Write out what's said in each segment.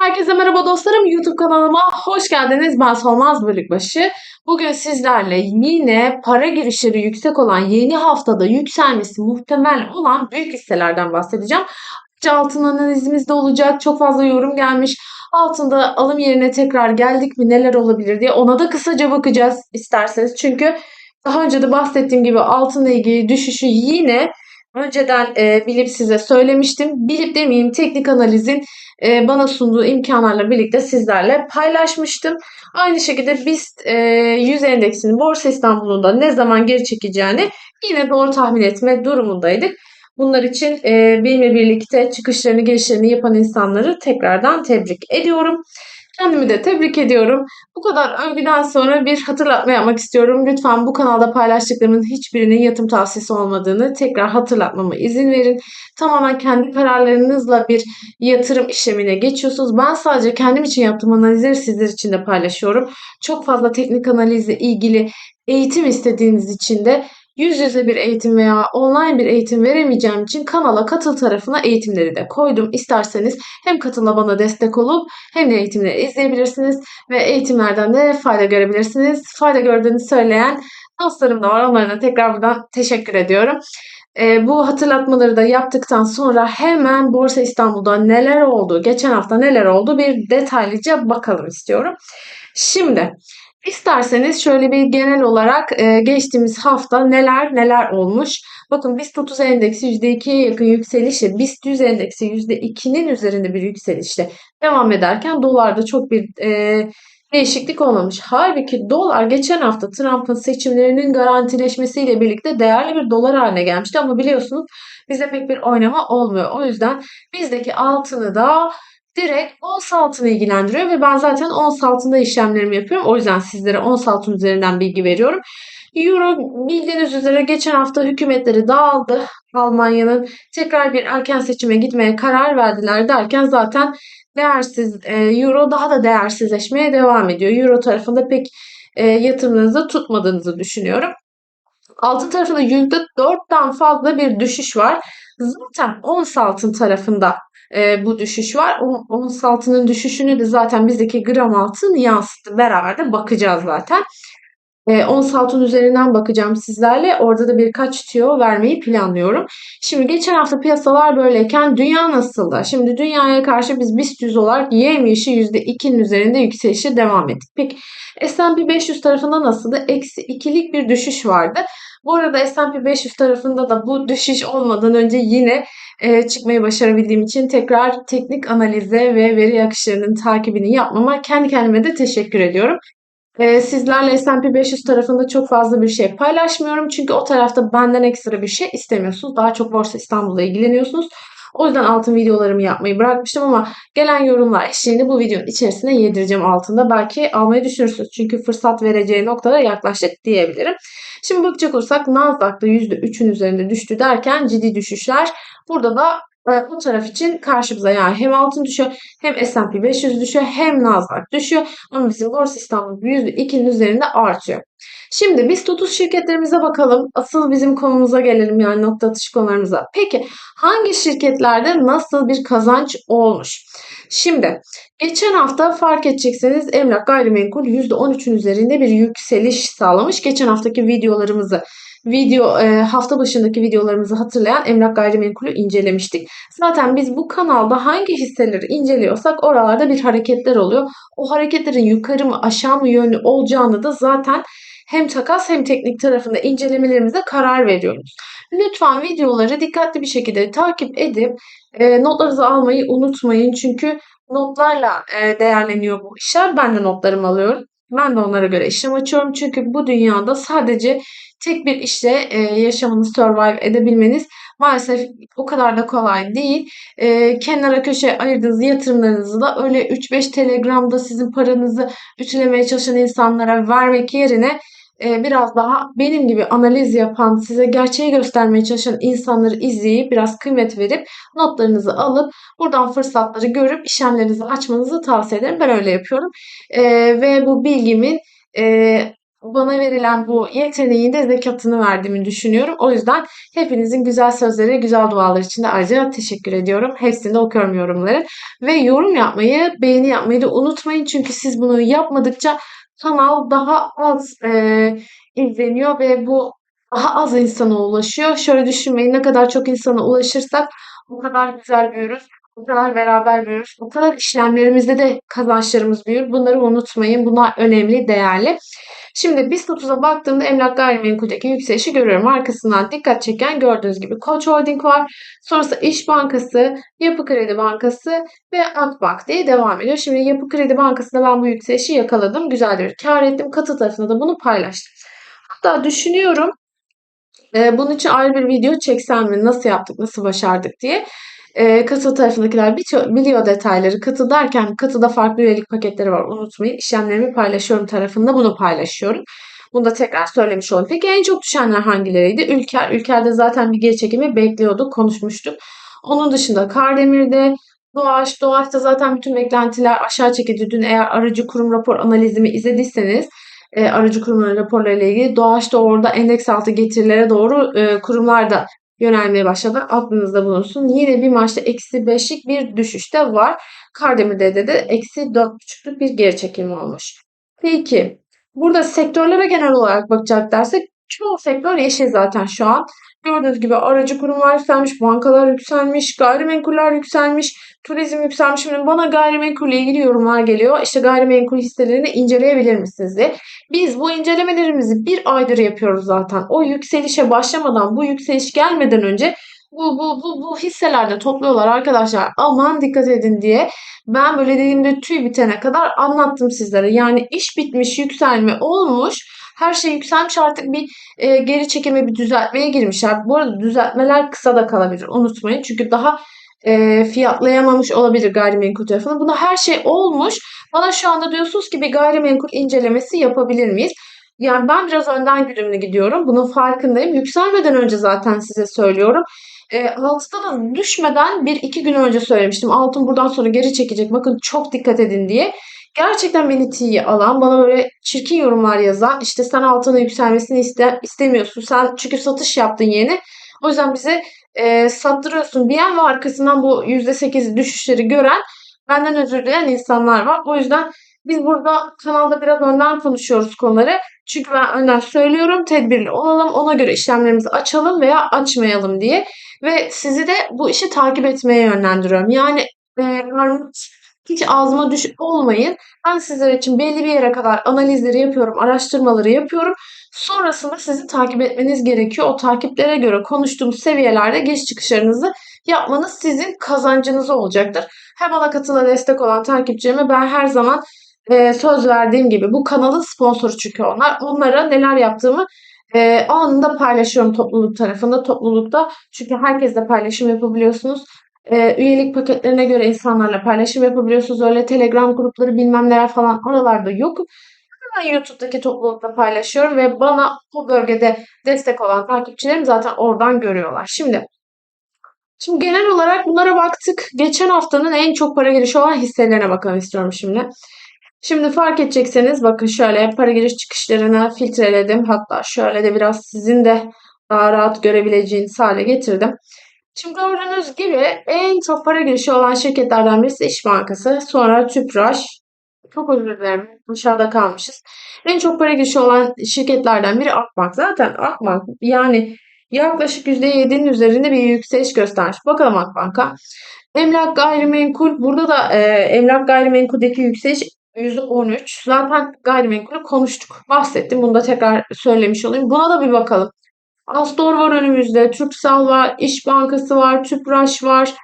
Herkese merhaba dostlarım. YouTube kanalıma hoş geldiniz. Ben Solmaz Bölükbaşı. Bugün sizlerle yine para girişleri yüksek olan yeni haftada yükselmesi muhtemel olan büyük hisselerden bahsedeceğim. Altın analizimiz de olacak. Çok fazla yorum gelmiş. Altında alım yerine tekrar geldik mi neler olabilir diye ona da kısaca bakacağız isterseniz. Çünkü daha önce de bahsettiğim gibi altınla ilgili düşüşü yine önceden e, bilip size söylemiştim. Bilip demeyeyim teknik analizin e, bana sunduğu imkanlarla birlikte sizlerle paylaşmıştım. Aynı şekilde BIST e, 100 endeksinin Borsa İstanbul'un da ne zaman geri çekeceğini yine doğru tahmin etme durumundaydık. Bunlar için e, benimle birlikte çıkışlarını, girişlerini yapan insanları tekrardan tebrik ediyorum. Kendimi de tebrik ediyorum. Bu kadar övgüden sonra bir hatırlatma yapmak istiyorum. Lütfen bu kanalda paylaştıklarımın hiçbirinin yatırım tavsiyesi olmadığını tekrar hatırlatmama izin verin. Tamamen kendi kararlarınızla bir yatırım işlemine geçiyorsunuz. Ben sadece kendim için yaptığım analizleri sizler için de paylaşıyorum. Çok fazla teknik analizle ilgili eğitim istediğiniz için de yüz yüze bir eğitim veya online bir eğitim veremeyeceğim için kanala katıl tarafına eğitimleri de koydum. İsterseniz hem katıla bana destek olup hem de eğitimleri izleyebilirsiniz ve eğitimlerden de fayda görebilirsiniz. Fayda gördüğünü söyleyen dostlarım da var. Onlara da tekrar buradan teşekkür ediyorum. E, bu hatırlatmaları da yaptıktan sonra hemen Borsa İstanbul'da neler oldu, geçen hafta neler oldu bir detaylıca bakalım istiyorum. Şimdi İsterseniz şöyle bir genel olarak e, geçtiğimiz hafta neler neler olmuş. Bakın BIST 30 endeksi %2'ye yakın yükselişle BIST 100 endeksi %2'nin üzerinde bir yükselişle devam ederken dolarda çok bir e, değişiklik olmamış. Halbuki dolar geçen hafta Trump'ın seçimlerinin garantileşmesiyle birlikte değerli bir dolar haline gelmişti ama biliyorsunuz bizde pek bir oynama olmuyor. O yüzden bizdeki altını da direkt ons altını ilgilendiriyor ve ben zaten ons altında işlemlerimi yapıyorum. O yüzden sizlere ons altın üzerinden bilgi veriyorum. Euro bildiğiniz üzere geçen hafta hükümetleri dağıldı. Almanya'nın tekrar bir erken seçime gitmeye karar verdiler derken zaten değersiz e, euro daha da değersizleşmeye devam ediyor. Euro tarafında pek e, yatırımınızı tutmadığınızı düşünüyorum. Altın tarafında %4'ten fazla bir düşüş var. Zaten ons altın tarafında e, bu düşüş var. Ons altının düşüşünü de zaten bizdeki gram altın yansıttı. Beraber de bakacağız zaten. E, ons altın üzerinden bakacağım sizlerle. Orada da birkaç tüyo vermeyi planlıyorum. Şimdi geçen hafta piyasalar böyleyken dünya nasıldı? Şimdi dünyaya karşı biz BIST 100 olarak yemişi %2'nin üzerinde yükselişe devam ettik. Peki S&P 500 tarafında nasıldı? Eksi ikilik bir düşüş vardı. Bu arada S&P 500 tarafında da bu düşüş olmadan önce yine e, çıkmayı başarabildiğim için tekrar teknik analize ve veri akışlarının takibini yapmama kendi kendime de teşekkür ediyorum. E, sizlerle S&P 500 tarafında çok fazla bir şey paylaşmıyorum. Çünkü o tarafta benden ekstra bir şey istemiyorsunuz. Daha çok Borsa İstanbul'la ilgileniyorsunuz. O yüzden altın videolarımı yapmayı bırakmıştım ama gelen yorumlar eşliğinde bu videonun içerisine yedireceğim altında. Belki almayı düşünürsünüz. Çünkü fırsat vereceği noktada yaklaştık diyebilirim. Şimdi bakacak olursak Nasdaq'da %3'ün üzerinde düştü derken ciddi düşüşler. Burada da e, bu taraf için karşımıza yani hem altın düşüyor hem S&P 500 düşüyor hem Nasdaq düşüyor. Ama bizim Borsa İstanbul %2'nin üzerinde artıyor. Şimdi biz 30 şirketlerimize bakalım. Asıl bizim konumuza gelelim yani nokta atış konularımıza. Peki hangi şirketlerde nasıl bir kazanç olmuş? Şimdi geçen hafta fark edecekseniz emlak gayrimenkul %13'ün üzerinde bir yükseliş sağlamış. Geçen haftaki videolarımızı video e, hafta başındaki videolarımızı hatırlayan emlak gayrimenkulü incelemiştik. Zaten biz bu kanalda hangi hisseleri inceliyorsak oralarda bir hareketler oluyor. O hareketlerin yukarı mı aşağı mı yönlü olacağını da zaten hem takas hem teknik tarafında incelemelerimize karar veriyoruz. Lütfen videoları dikkatli bir şekilde takip edip e, notlarınızı almayı unutmayın. Çünkü notlarla e, değerleniyor bu işler. Ben de notlarımı alıyorum. Ben de onlara göre işlem açıyorum. Çünkü bu dünyada sadece tek bir işle e, yaşamını survive edebilmeniz maalesef o kadar da kolay değil. E, kenara köşe ayırdığınız yatırımlarınızı da öyle 3-5 telegramda sizin paranızı ütülemeye çalışan insanlara vermek yerine biraz daha benim gibi analiz yapan, size gerçeği göstermeye çalışan insanları izleyip biraz kıymet verip notlarınızı alıp buradan fırsatları görüp işlemlerinizi açmanızı tavsiye ederim. Ben öyle yapıyorum. E, ve bu bilgimin e, bana verilen bu yeteneğin de zekatını verdiğimi düşünüyorum. O yüzden hepinizin güzel sözleri, güzel dualar için de ayrıca teşekkür ediyorum. Hepsini de okuyorum yorumları. Ve yorum yapmayı, beğeni yapmayı da unutmayın. Çünkü siz bunu yapmadıkça kanal daha az e, izleniyor ve bu daha az insana ulaşıyor. Şöyle düşünmeyin ne kadar çok insana ulaşırsak o kadar güzel büyürüz. O kadar beraber büyürüz. O kadar işlemlerimizde de kazançlarımız büyür. Bunları unutmayın. Bunlar önemli, değerli. Şimdi BIST 30'a baktığımda emlak gayrimenkuldeki yükselişi görüyorum. Arkasından dikkat çeken gördüğünüz gibi Koç Holding var. Sonrasında İş Bankası, Yapı Kredi Bankası ve Akbank diye devam ediyor. Şimdi Yapı Kredi Bankası'nda ben bu yükselişi yakaladım. Güzel bir kar ettim. Katı tarafında da bunu paylaştım. Hatta düşünüyorum e, bunun için ayrı bir video çeksem mi? Nasıl yaptık, nasıl başardık diye. E, katı tarafındakiler biliyor detayları. Katı derken katıda farklı üyelik paketleri var. Unutmayın. İşlemlerimi paylaşıyorum tarafında bunu paylaşıyorum. Bunu da tekrar söylemiş olayım. Peki en çok düşenler hangileriydi? Ülker. Ülker'de zaten bir geri çekimi bekliyorduk, konuşmuştuk. Onun dışında Kardemir'de, Doğaç. Doğaç'ta zaten bütün beklentiler aşağı çekildi. Dün eğer aracı kurum rapor analizimi izlediyseniz e, aracı kurumların raporlarıyla ilgili Doğaç da orada endeks altı getirilere doğru e, kurumlar da yönelmeye başladı. Aklınızda bulunsun. Yine bir maçta eksi beşlik bir düşüşte var. Kardemir'de de eksi dört buçukluk bir geri çekilme olmuş. Peki burada sektörlere genel olarak bakacak dersek çoğu sektör yeşil zaten şu an. Gördüğünüz gibi aracı kurumlar yükselmiş, bankalar yükselmiş, gayrimenkuller yükselmiş, turizm yükselmiş. Şimdi bana gayrimenkulle ilgili yorumlar geliyor. İşte gayrimenkul hisselerini inceleyebilir misiniz diye. Biz bu incelemelerimizi bir aydır yapıyoruz zaten. O yükselişe başlamadan, bu yükseliş gelmeden önce bu, bu, bu, bu hisselerde topluyorlar arkadaşlar. Aman dikkat edin diye. Ben böyle dediğimde tüy bitene kadar anlattım sizlere. Yani iş bitmiş, yükselme olmuş. Her şey yükselmiş artık bir e, geri çekime bir düzeltmeye girmişler. Bu arada düzeltmeler kısa da kalabilir unutmayın. Çünkü daha e, fiyatlayamamış olabilir gayrimenkul tarafını. Buna her şey olmuş. Bana şu anda diyorsunuz ki bir gayrimenkul incelemesi yapabilir miyiz? Yani ben biraz önden güdümlü gidiyorum. Bunun farkındayım. Yükselmeden önce zaten size söylüyorum. E, altıda da düşmeden bir iki gün önce söylemiştim. Altın buradan sonra geri çekecek. Bakın çok dikkat edin diye. Gerçekten beni tiye alan, bana böyle çirkin yorumlar yazan, işte sen altının yükselmesini iste, istemiyorsun. Sen çünkü satış yaptın yeni. O yüzden bize e, sattırıyorsun diyen ve arkasından bu %8 düşüşleri gören benden özür dileyen insanlar var. O yüzden biz burada kanalda biraz önden konuşuyoruz konuları. Çünkü ben önden söylüyorum tedbirli olalım ona göre işlemlerimizi açalım veya açmayalım diye. Ve sizi de bu işi takip etmeye yönlendiriyorum. Yani e, hiç ağzıma düş olmayın. Ben sizler için belli bir yere kadar analizleri yapıyorum, araştırmaları yapıyorum. Sonrasında sizi takip etmeniz gerekiyor. O takiplere göre konuştuğumuz seviyelerde geç çıkışlarınızı yapmanız sizin kazancınız olacaktır. Hem bana katıla destek olan takipçilerime ben her zaman e, söz verdiğim gibi bu kanalın sponsoru çünkü onlar. Onlara neler yaptığımı e, anında paylaşıyorum topluluk tarafında. Toplulukta çünkü herkesle paylaşım yapabiliyorsunuz. E, üyelik paketlerine göre insanlarla paylaşım yapabiliyorsunuz. Öyle Telegram grupları bilmem neler falan oralarda yok. Hemen YouTube'daki toplulukta paylaşıyorum ve bana bu bölgede destek olan takipçilerim zaten oradan görüyorlar. Şimdi Şimdi genel olarak bunlara baktık. Geçen haftanın en çok para girişi olan hisselerine bakalım istiyorum şimdi. Şimdi fark edecekseniz bakın şöyle para giriş çıkışlarını filtreledim. Hatta şöyle de biraz sizin de daha rahat görebileceğiniz hale getirdim. Şimdi gördüğünüz gibi en çok para girişi olan şirketlerden birisi İş Bankası. Sonra Tüpraş. Çok özür dilerim. Dışarıda kalmışız. En çok para girişi olan şirketlerden biri Akbank. Zaten Akbank yani yaklaşık %7'nin üzerinde bir yükseliş göstermiş. Bakalım Akbank'a. Emlak gayrimenkul. Burada da e, emlak gayrimenkuldeki yükseliş %13. Zaten gayrimenkulü konuştuk. Bahsettim. Bunu da tekrar söylemiş olayım. Buna da bir bakalım. Astor var önümüzde. Türksal var. İş Bankası var. Tüpraş var.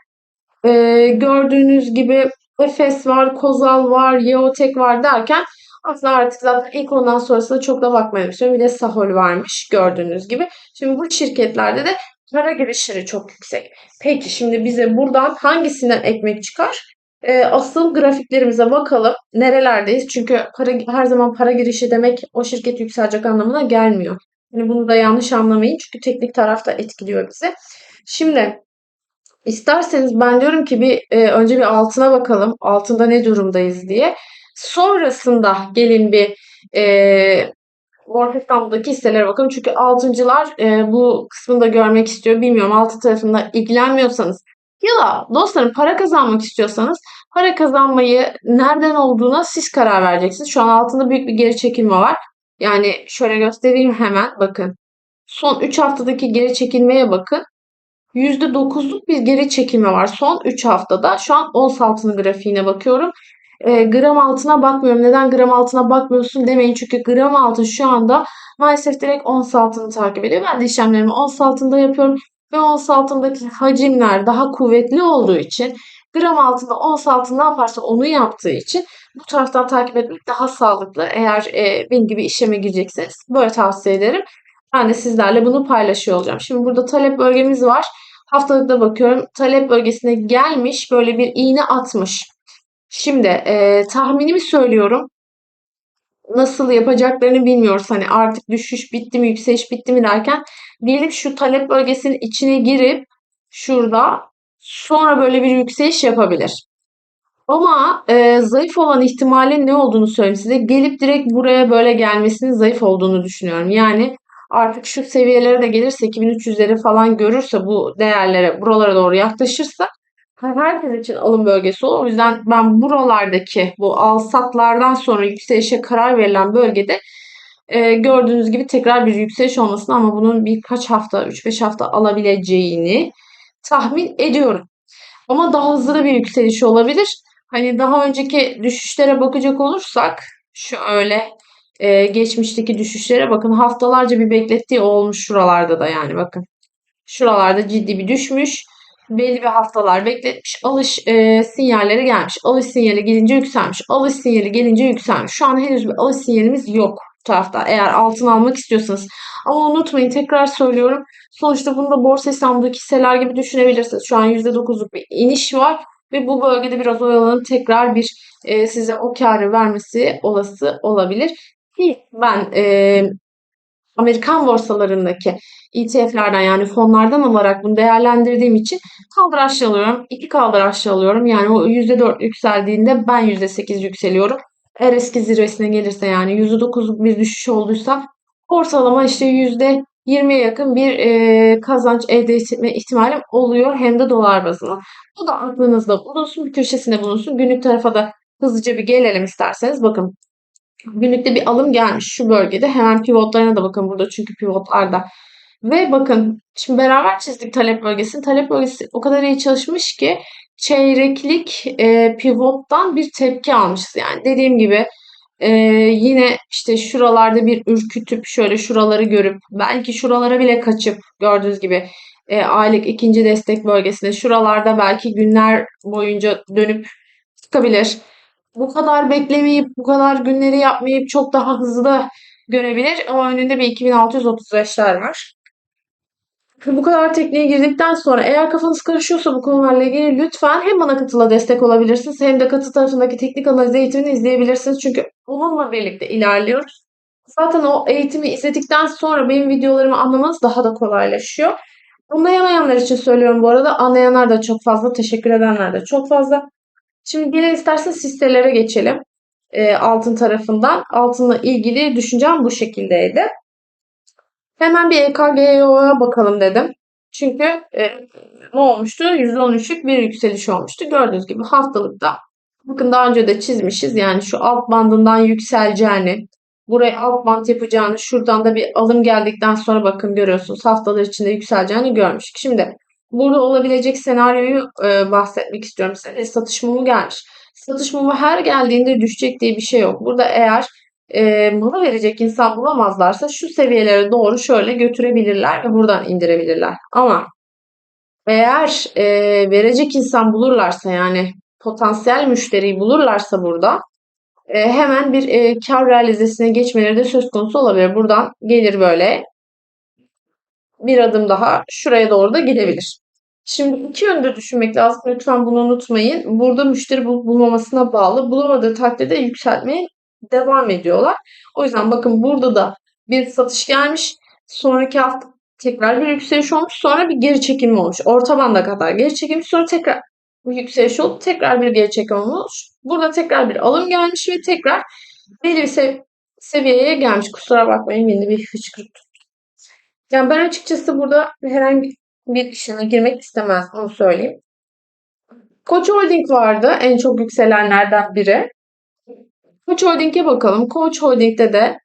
Ee, gördüğünüz gibi Efes var. Kozal var. Yeotek var derken aslında artık zaten ilk ondan sonrasında çok da bakmaya başlıyorum. Bir de Sahol varmış gördüğünüz gibi. Şimdi bu şirketlerde de para girişleri çok yüksek. Peki şimdi bize buradan hangisinden ekmek çıkar? Ee, asıl grafiklerimize bakalım. Nerelerdeyiz? Çünkü para, her zaman para girişi demek o şirket yükselecek anlamına gelmiyor. Yani bunu da yanlış anlamayın. Çünkü teknik taraf da etkiliyor bizi. Şimdi isterseniz ben diyorum ki bir e, önce bir altına bakalım. Altında ne durumdayız diye. Sonrasında gelin bir e, Borsa İstanbul'daki hisselere bakın. Çünkü altıncılar e, bu kısmını da görmek istiyor. Bilmiyorum altı tarafında ilgilenmiyorsanız ya da dostlarım para kazanmak istiyorsanız para kazanmayı nereden olduğuna siz karar vereceksiniz. Şu an altında büyük bir geri çekilme var. Yani şöyle göstereyim hemen bakın. Son 3 haftadaki geri çekilmeye bakın. %9'luk bir geri çekilme var son 3 haftada. Şu an ons altının grafiğine bakıyorum. E, gram altına bakmıyorum. Neden gram altına bakmıyorsun demeyin. Çünkü gram altın şu anda maalesef direkt ons altını takip ediyor. Ben de işlemlerimi ons altında yapıyorum. Ve ons altındaki hacimler daha kuvvetli olduğu için gram altında ons altında ne yaparsa onu yaptığı için bu taraftan takip etmek daha sağlıklı. Eğer e, benim gibi işleme girecekseniz böyle tavsiye ederim. Ben de sizlerle bunu paylaşıyor olacağım. Şimdi burada talep bölgemiz var. Haftalıkta bakıyorum. Talep bölgesine gelmiş böyle bir iğne atmış. Şimdi e, tahminimi söylüyorum. Nasıl yapacaklarını bilmiyoruz. Hani artık düşüş bitti mi, yükseliş bitti mi derken diyelim şu talep bölgesinin içine girip şurada sonra böyle bir yükseliş yapabilir. Ama e, zayıf olan ihtimalin ne olduğunu söyleyeyim size. Gelip direkt buraya böyle gelmesinin zayıf olduğunu düşünüyorum. Yani artık şu seviyelere de gelirse 2300'leri falan görürse bu değerlere buralara doğru yaklaşırsa herkes için alım bölgesi olur. O yüzden ben buralardaki bu alsatlardan sonra yükselişe karar verilen bölgede e, gördüğünüz gibi tekrar bir yükseliş olmasını ama bunun birkaç hafta, 3-5 hafta alabileceğini tahmin ediyorum. Ama daha hızlı bir yükseliş olabilir. Hani daha önceki düşüşlere bakacak olursak şöyle e, geçmişteki düşüşlere bakın haftalarca bir beklettiği olmuş şuralarda da yani bakın. Şuralarda ciddi bir düşmüş. Belli bir haftalar bekletmiş. Alış e, sinyalleri gelmiş. Alış sinyali gelince yükselmiş. Alış sinyali gelince yükselmiş. Şu an henüz bir alış sinyalimiz yok tarafta. Eğer altın almak istiyorsanız. Ama unutmayın tekrar söylüyorum. Sonuçta bunu da Borsa İstanbul'daki hisseler gibi düşünebilirsiniz. Şu an %9'luk bir iniş var. Ve bu bölgede biraz oyalanıp tekrar bir e, size o karı vermesi olası olabilir. Ki ben e, Amerikan borsalarındaki ETF'lerden yani fonlardan alarak bunu değerlendirdiğim için kaldıraçlı alıyorum. İki kaldıraçlı alıyorum. Yani o %4 yükseldiğinde ben %8 yükseliyorum. Eğer eski zirvesine gelirse yani %9'luk bir düşüş olduysa ortalama işte %20'ye yakın bir e, kazanç elde etme ihtimalim oluyor. Hem de dolar bazında. Bu da aklınızda bulunsun. Bir köşesinde bulunsun. Günlük tarafa da hızlıca bir gelelim isterseniz. Bakın Günlükte bir alım gelmiş şu bölgede. Hemen pivotlarına da bakın burada çünkü pivotlarda. Ve bakın şimdi beraber çizdik talep bölgesini. Talep bölgesi o kadar iyi çalışmış ki çeyreklik e, pivottan bir tepki almışız. Yani dediğim gibi e, yine işte şuralarda bir ürkütüp şöyle şuraları görüp belki şuralara bile kaçıp gördüğünüz gibi e, aylık ikinci destek bölgesinde şuralarda belki günler boyunca dönüp çıkabilir bu kadar beklemeyip, bu kadar günleri yapmayıp çok daha hızlı görebilir. Ama önünde bir 2635'ler var. Bu kadar tekniğe girdikten sonra eğer kafanız karışıyorsa bu konularla ilgili lütfen hem bana katıla destek olabilirsiniz hem de katı tarafındaki teknik analiz eğitimini izleyebilirsiniz. Çünkü onunla birlikte ilerliyoruz. Zaten o eğitimi izledikten sonra benim videolarımı anlamanız daha da kolaylaşıyor. Anlayamayanlar için söylüyorum bu arada. Anlayanlar da çok fazla, teşekkür edenler de çok fazla. Şimdi gelin isterseniz hisselere geçelim. E, altın tarafından. Altınla ilgili düşüncem bu şekildeydi. Hemen bir EKGO'ya bakalım dedim. Çünkü e, ne olmuştu? %13'lük bir yükseliş olmuştu. Gördüğünüz gibi haftalıkta. Bakın daha önce de çizmişiz. Yani şu alt bandından yükseleceğini, buraya alt band yapacağını, şuradan da bir alım geldikten sonra bakın görüyorsunuz haftalar içinde yükseleceğini görmüştük. Şimdi Burada olabilecek senaryoyu e, bahsetmek istiyorum size. Satış mumu gelmiş. Satış mumu her geldiğinde düşecek diye bir şey yok. Burada eğer e, malı verecek insan bulamazlarsa şu seviyelere doğru şöyle götürebilirler ve buradan indirebilirler. Ama eğer e, verecek insan bulurlarsa yani potansiyel müşteriyi bulurlarsa burada e, hemen bir e, kar realizesine geçmeleri de söz konusu olabilir. Buradan gelir böyle bir adım daha şuraya doğru da gidebilir. Şimdi iki yönde düşünmek lazım. Lütfen bunu unutmayın. Burada müşteri bulup bulmamasına bağlı. Bulamadığı takdirde yükseltmeye devam ediyorlar. O yüzden bakın burada da bir satış gelmiş. Sonraki hafta tekrar bir yükseliş olmuş. Sonra bir geri çekilme olmuş. Orta banda kadar geri çekilmiş. Sonra tekrar bir yükseliş oldu. Tekrar bir geri çekilme olmuş. Burada tekrar bir alım gelmiş ve tekrar belli bir seviyeye gelmiş. Kusura bakmayın beni bir hıçkırık tuttu. Yani ben açıkçası burada herhangi bir işine girmek istemez onu söyleyeyim. Koç Holding vardı en çok yükselenlerden biri. Koç Holding'e bakalım. Koç Holding'de de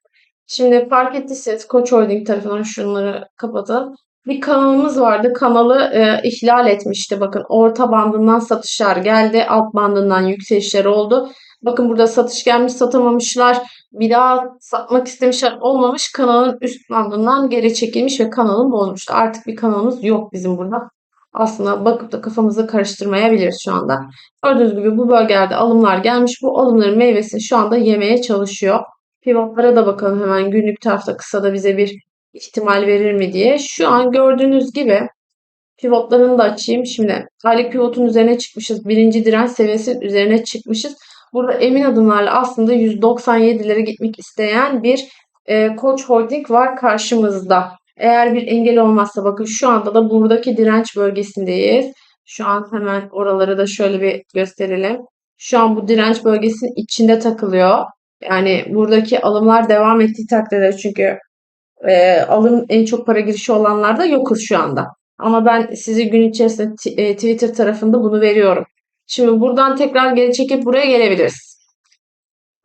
şimdi fark ettiyseniz Koç Holding tarafından şunları kapatalım. Bir kanalımız vardı. Kanalı e, ihlal etmişti. Bakın orta bandından satışlar geldi. Alt bandından yükselişler oldu. Bakın burada satış gelmiş satamamışlar. Bir daha satmak istemişler olmamış. Kanalın üst bandından geri çekilmiş ve kanalın bozmuştu. Artık bir kanalımız yok bizim burada. Aslında bakıp da kafamızı karıştırmayabiliriz şu anda. Gördüğünüz gibi bu bölgelerde alımlar gelmiş. Bu alımların meyvesini şu anda yemeye çalışıyor. Pivotlara da bakalım hemen günlük tarafta kısa da bize bir ihtimal verir mi diye. Şu an gördüğünüz gibi pivotlarını da açayım. Şimdi aylık pivotun üzerine çıkmışız. Birinci direnç seviyesinin üzerine çıkmışız. Burada emin adımlarla aslında 197'lere gitmek isteyen bir e, Koç Holding var karşımızda. Eğer bir engel olmazsa bakın şu anda da buradaki direnç bölgesindeyiz. Şu an hemen oraları da şöyle bir gösterelim. Şu an bu direnç bölgesinin içinde takılıyor. Yani buradaki alımlar devam ettiği takdirde çünkü e, alım en çok para girişi olanlarda yokuz şu anda. Ama ben size gün içerisinde e, Twitter tarafında bunu veriyorum. Şimdi buradan tekrar geri çekip buraya gelebiliriz.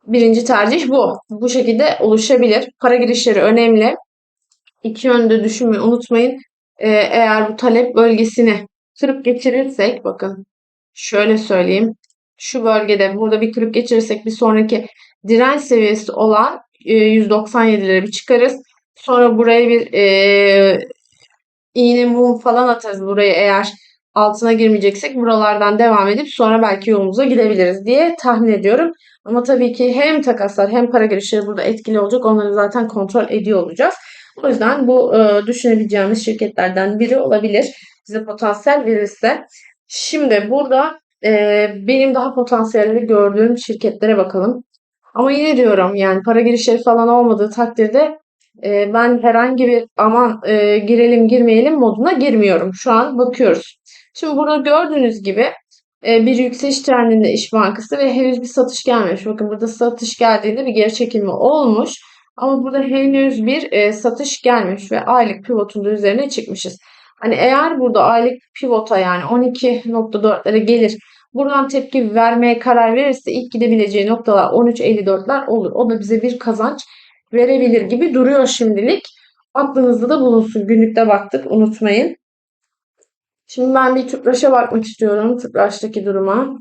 Birinci tercih bu. Bu şekilde oluşabilir. Para girişleri önemli. İki yönde düşünmeyi unutmayın. Ee, eğer bu talep bölgesini kırıp geçirirsek bakın şöyle söyleyeyim. Şu bölgede burada bir kırıp geçirirsek bir sonraki direnç seviyesi olan e, 197'lere bir çıkarız. Sonra buraya bir e, iğne mum falan atarız buraya eğer altına girmeyeceksek buralardan devam edip sonra belki yolumuza gidebiliriz diye tahmin ediyorum. Ama tabii ki hem takaslar hem para girişleri burada etkili olacak. Onları zaten kontrol ediyor olacağız. O yüzden bu e, düşünebileceğimiz şirketlerden biri olabilir. Bize potansiyel verirse. Şimdi burada e, benim daha potansiyelli gördüğüm şirketlere bakalım. Ama yine diyorum yani para girişleri falan olmadığı takdirde e, ben herhangi bir aman e, girelim girmeyelim moduna girmiyorum. Şu an bakıyoruz. Şimdi burada gördüğünüz gibi e, bir yükseliş trendinde İş Bankası ve henüz bir satış gelmemiş. Bakın burada satış geldiğinde bir geri çekilme olmuş. Ama burada henüz bir e, satış gelmiş ve aylık pivotun da üzerine çıkmışız. Hani eğer burada aylık pivota yani 12.4'lere gelir buradan tepki vermeye karar verirse ilk gidebileceği noktalar 13.54'ler olur. O da bize bir kazanç verebilir gibi duruyor şimdilik. Aklınızda da bulunsun. Günlükte baktık unutmayın. Şimdi ben bir tüpraşa bakmak istiyorum. Tüpraştaki duruma.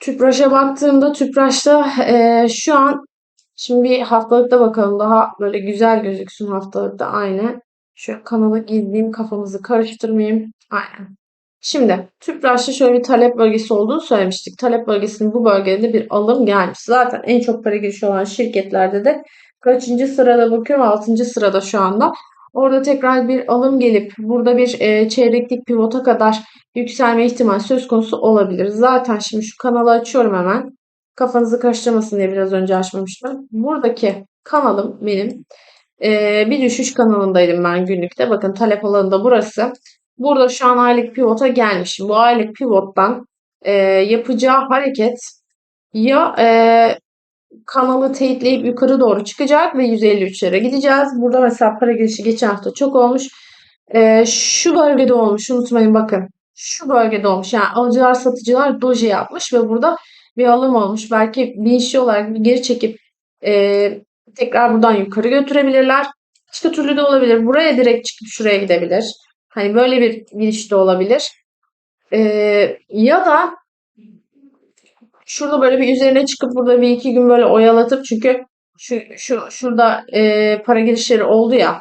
Tüpraşa baktığımda Tüpraş'ta e, şu an şimdi bir haftalıkta bakalım daha böyle güzel gözüksün haftalıkta aynı. Şu kanala girdiğim kafamızı karıştırmayayım. Aynen. Şimdi Tüpraş'ta şöyle bir talep bölgesi olduğunu söylemiştik. Talep bölgesinin bu bölgede bir alım gelmiş. Zaten en çok para girişi olan şirketlerde de kaçıncı sırada bakıyorum? 6. sırada şu anda. Orada tekrar bir alım gelip burada bir e, çeyreklik pivota kadar yükselme ihtimal söz konusu olabilir. Zaten şimdi şu kanalı açıyorum hemen. Kafanızı karıştırmasın diye biraz önce açmamıştım. Buradaki kanalım benim. E, bir düşüş kanalındaydım ben günlükte. Bakın talep alanında burası. Burada şu an aylık pivota gelmişim. Bu aylık pivottan e, yapacağı hareket ya e, kanalı teyitleyip yukarı doğru çıkacak ve 153'lere gideceğiz. Burada mesela para girişi geçen hafta çok olmuş. Ee, şu bölgede olmuş unutmayın bakın. Şu bölgede olmuş. Yani alıcılar satıcılar doji yapmış ve burada bir alım olmuş. Belki bilinçli olarak bir geri çekip e, tekrar buradan yukarı götürebilirler. Başka türlü de olabilir. Buraya direkt çıkıp şuraya gidebilir. Hani böyle bir giriş de olabilir. Ee, ya da şurada böyle bir üzerine çıkıp burada bir iki gün böyle oyalatıp çünkü şu, şu şurada e, para girişleri oldu ya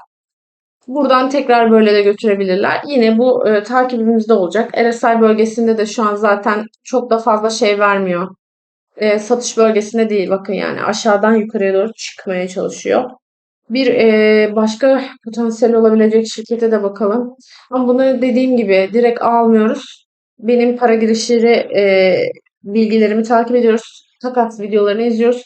buradan tekrar böyle de götürebilirler. Yine bu e, takibimizde olacak. RSI bölgesinde de şu an zaten çok da fazla şey vermiyor. E, satış bölgesinde değil bakın yani aşağıdan yukarıya doğru çıkmaya çalışıyor. Bir e, başka potansiyel olabilecek şirkete de bakalım. Ama bunu dediğim gibi direkt almıyoruz. Benim para girişleri e, bilgilerimi takip ediyoruz. Takas videolarını izliyoruz.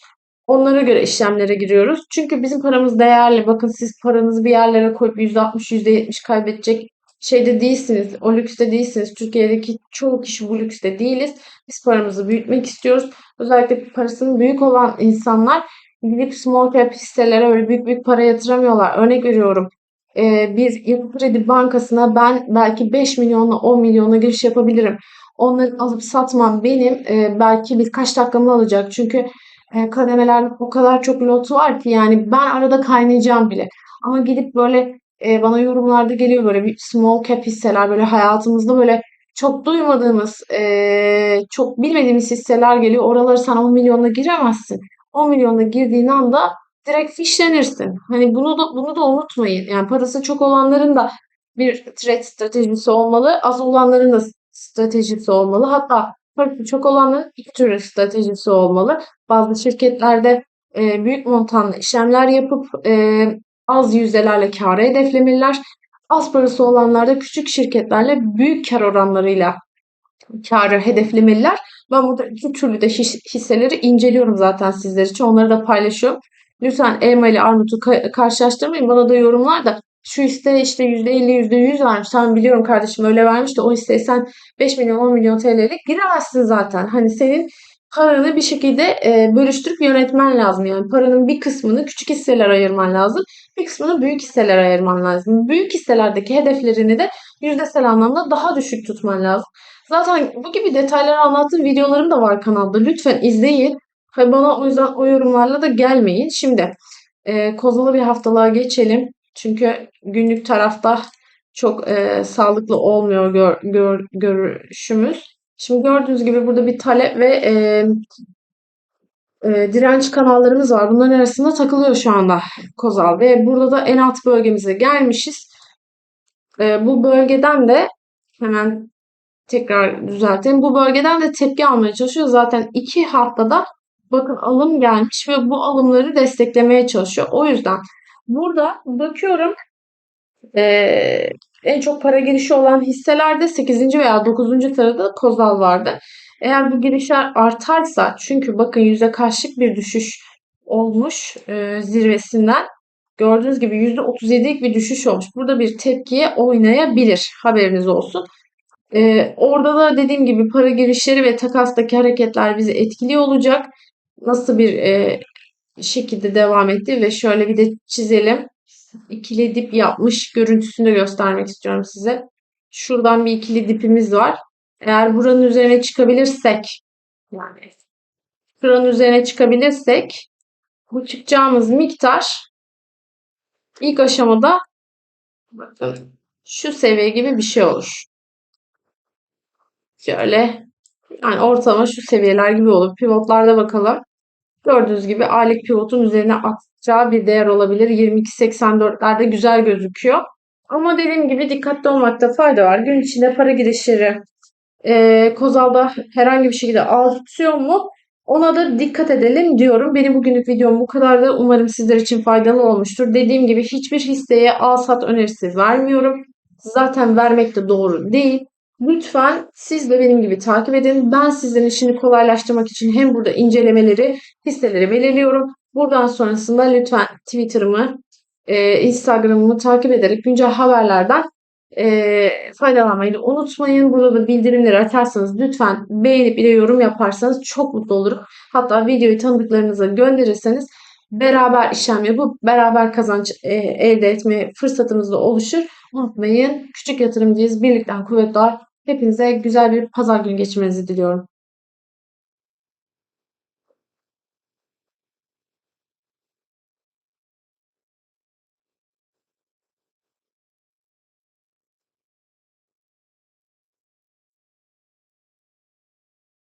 Onlara göre işlemlere giriyoruz. Çünkü bizim paramız değerli. Bakın siz paranızı bir yerlere koyup %60, %70 kaybedecek şeyde değilsiniz, o lükste değilsiniz. Türkiye'deki çoğu kişi bu lükste değiliz. Biz paramızı büyütmek istiyoruz. Özellikle parasının büyük olan insanlar gidip small cap hisselere öyle büyük büyük para yatıramıyorlar. Örnek veriyorum. Ee, bir yapı kredi bankasına ben belki 5 milyonla 10 milyonla giriş yapabilirim. Onları alıp satmam benim e, belki birkaç dakikamı alacak. Çünkü e, kademelerde o kadar çok lot var ki yani ben arada kaynayacağım bile. Ama gidip böyle e, bana yorumlarda geliyor böyle bir small cap hisseler böyle hayatımızda böyle çok duymadığımız, e, çok bilmediğimiz hisseler geliyor. Oraları sen 10 milyonla giremezsin. 10 milyonla girdiğin anda direkt fişlenirsin. Hani bunu da bunu da unutmayın. Yani parası çok olanların da bir trade stratejisi olmalı. Az olanların da stratejisi olmalı. Hatta parası çok olanların iki türlü stratejisi olmalı. Bazı şirketlerde e, büyük montanlı işlemler yapıp e, az yüzdelerle kârı hedeflemeliler. Az parası olanlar da küçük şirketlerle büyük kar oranlarıyla kârı hedeflemeliler. Ben burada iki türlü de hisseleri inceliyorum zaten sizler için. Onları da paylaşıyorum. Lütfen elma ile armutu ka- karşılaştırmayın. Bana da yorumlar da şu hisse işte %50 %100 vermiş. Sen biliyorum kardeşim öyle vermiş de o hisseye sen 5 milyon 10 milyon TL'lik giremezsin zaten. Hani senin paranı bir şekilde e, bölüştürüp yönetmen lazım. Yani paranın bir kısmını küçük hisseler ayırman lazım. Bir kısmını büyük hisseler ayırman lazım. Büyük hisselerdeki hedeflerini de yüzdesel anlamda daha düşük tutman lazım. Zaten bu gibi detayları anlattığım videolarım da var kanalda. Lütfen izleyin. Ve bana o yüzden o yorumlarla da gelmeyin. Şimdi e, kozalı bir haftalığa geçelim. Çünkü günlük tarafta çok e, sağlıklı olmuyor gör, gör, görüşümüz. Şimdi gördüğünüz gibi burada bir talep ve e, e, direnç kanallarımız var. Bunların arasında takılıyor şu anda Kozal. Ve burada da en alt bölgemize gelmişiz. E, bu bölgeden de hemen tekrar düzeltelim. Bu bölgeden de tepki almaya çalışıyor. Zaten iki haftada bakın alım gelmiş ve bu alımları desteklemeye çalışıyor. O yüzden burada bakıyorum ee, en çok para girişi olan hisselerde 8. veya 9. sırada Kozal vardı. Eğer bu girişler artarsa çünkü bakın yüzde kaçlık bir düşüş olmuş e, zirvesinden. Gördüğünüz gibi %37'lik bir düşüş olmuş. Burada bir tepkiye oynayabilir. Haberiniz olsun. Ee, orada da dediğim gibi para girişleri ve takastaki hareketler bizi etkili olacak. Nasıl bir e, şekilde devam etti ve şöyle bir de çizelim. İkili dip yapmış görüntüsünü göstermek istiyorum size. Şuradan bir ikili dipimiz var. Eğer buranın üzerine çıkabilirsek yani şuranın üzerine çıkabilirsek bu çıkacağımız miktar ilk aşamada bakın şu seviye gibi bir şey olur. Şöyle yani ortalama şu seviyeler gibi olur. Pivotlarda bakalım. Gördüğünüz gibi aylık pivotun üzerine atacağı bir değer olabilir. 22.84'lerde güzel gözüküyor. Ama dediğim gibi dikkatli olmakta fayda var. Gün içinde para girişleri e, Kozal'da herhangi bir şekilde artıyor mu? Ona da dikkat edelim diyorum. Benim bugünlük videom bu kadardı. Umarım sizler için faydalı olmuştur. Dediğim gibi hiçbir hisseye al sat önerisi vermiyorum. Zaten vermek de doğru değil. Lütfen siz de benim gibi takip edin. Ben sizlerin işini kolaylaştırmak için hem burada incelemeleri, hisseleri belirliyorum. Buradan sonrasında lütfen Twitter'ımı, e, Instagram'ımı takip ederek güncel haberlerden e, faydalanmayı da unutmayın. Burada da bildirimleri açarsanız lütfen beğenip de yorum yaparsanız çok mutlu olurum. Hatta videoyu tanıdıklarınıza gönderirseniz beraber işlem yapıp beraber kazanç e, elde etme fırsatımız da oluşur. Unutmayın küçük yatırımcıyız. Birlikten kuvvet doğar. Hepinize güzel bir pazar günü geçirmenizi diliyorum.